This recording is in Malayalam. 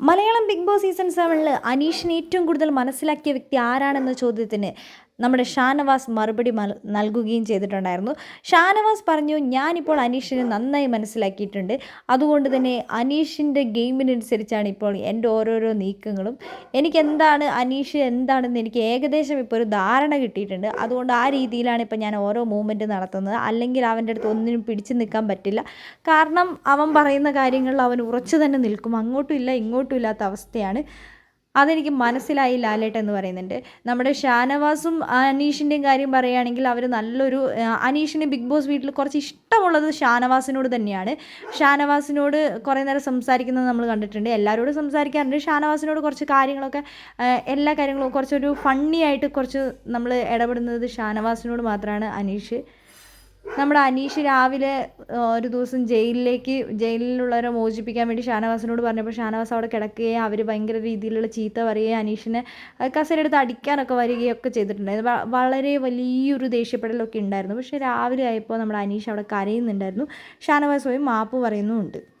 മലയാളം ബിഗ് ബോസ് സീസൺ സെവനിൽ അനീഷിന് ഏറ്റവും കൂടുതൽ മനസ്സിലാക്കിയ വ്യക്തി ആരാണെന്ന ചോദ്യത്തിന് നമ്മുടെ ഷാനവാസ് മറുപടി നൽകുകയും ചെയ്തിട്ടുണ്ടായിരുന്നു. ഷാനവാസ് പറഞ്ഞു ഞാനിപ്പോൾ അനീഷിനെ നന്നായി മനസ്സിലാക്കിയിട്ടുണ്ട്. അതുകൊണ്ട് തന്നെ അനീഷിന്റെ ഗെയിമിനനുസരിച്ചാണ് ഇപ്പോൾ എന്റെ ഓരോരോ നീക്കങ്ങളും. എനിക്ക് എന്താണ് അനീഷ് എന്താണെന്ന് എനിക്ക് ഏകദേശം ഇപ്പോൾ ഒരു ധാരണ കിട്ടിയിട്ടുണ്ട്. അതുകൊണ്ട് ആ രീതിയിലാണ് ഇപ്പോൾ ഞാൻ ഓരോ മൂവ്മെന്റ് നടത്തുന്നത്. അല്ലെങ്കിൽ അവന്റെ അടുത്ത് ഒന്നിനും പിടിച്ചു നിൽക്കാൻ പറ്റില്ല. കാരണം അവൻ പറയുന്ന കാര്യങ്ങളിൽ അവൻ ഉറച്ചു തന്നെ നിൽക്കും. അങ്ങോട്ടും ഇല്ല ഇങ്ങോട്ടും ഇല്ലാത്ത അവസ്ഥയാണ്. അതെനിക്ക് മനസ്സിലായി ലാലേട്ട് എന്ന് പറയുന്നുണ്ട്. നമ്മുടെ ഷാനവാസും അനീഷിന്റെയും കാര്യം പറയുകയാണെങ്കിൽ അവർ നല്ലൊരു അനീഷിന് ബിഗ് ബോസ് വീട്ടിൽ കുറച്ച് ഇഷ്ടമുള്ളത് ഷാനവാസിനോട് തന്നെയാണ്. ഷാനവാസിനോട് കുറേ നേരം സംസാരിക്കുന്നത് നമ്മൾ കണ്ടിട്ടുണ്ട്. എല്ലാവരോടും സംസാരിക്കാറുണ്ട്. ഷാനവാസിനോട് കുറച്ച് കാര്യങ്ങളൊക്കെ എല്ലാ കാര്യങ്ങളും കുറച്ചൊരു ഫണ്ണി ആയിട്ട് കുറച്ച് നമ്മൾ ഇടപെടുന്നത് ഷാനവാസിനോട് മാത്രമാണ് അനീഷ്. നമ്മുടെ അനീഷ് രാവിലെ ഒരു ദിവസം ജയിലിലേക്ക് ജയിലിലുള്ളവരെ മോചിപ്പിക്കാൻ വേണ്ടി ഷാനവാസിനോട് പറഞ്ഞപ്പോൾ ഷാനവാസ് അവിടെ കിടക്കുകയും അവർ ഭയങ്കര രീതിയിലുള്ള ചീത്ത പറയുകയും അനീഷിനെ കസരെടുത്ത് അടിക്കാനൊക്കെ വരികയൊക്കെ ചെയ്തിട്ടുണ്ടായിരുന്നു. വളരെ വലിയൊരു ദേഷ്യപ്പെടലൊക്കെ ഉണ്ടായിരുന്നു. പക്ഷേ രാവിലെ ആയപ്പോൾ നമ്മുടെ അനീഷ് അവിടെ കരയുന്നുണ്ടായിരുന്നു. ഷാനവാസ് പോയി മാപ്പ് പറയുന്നുമുണ്ട്.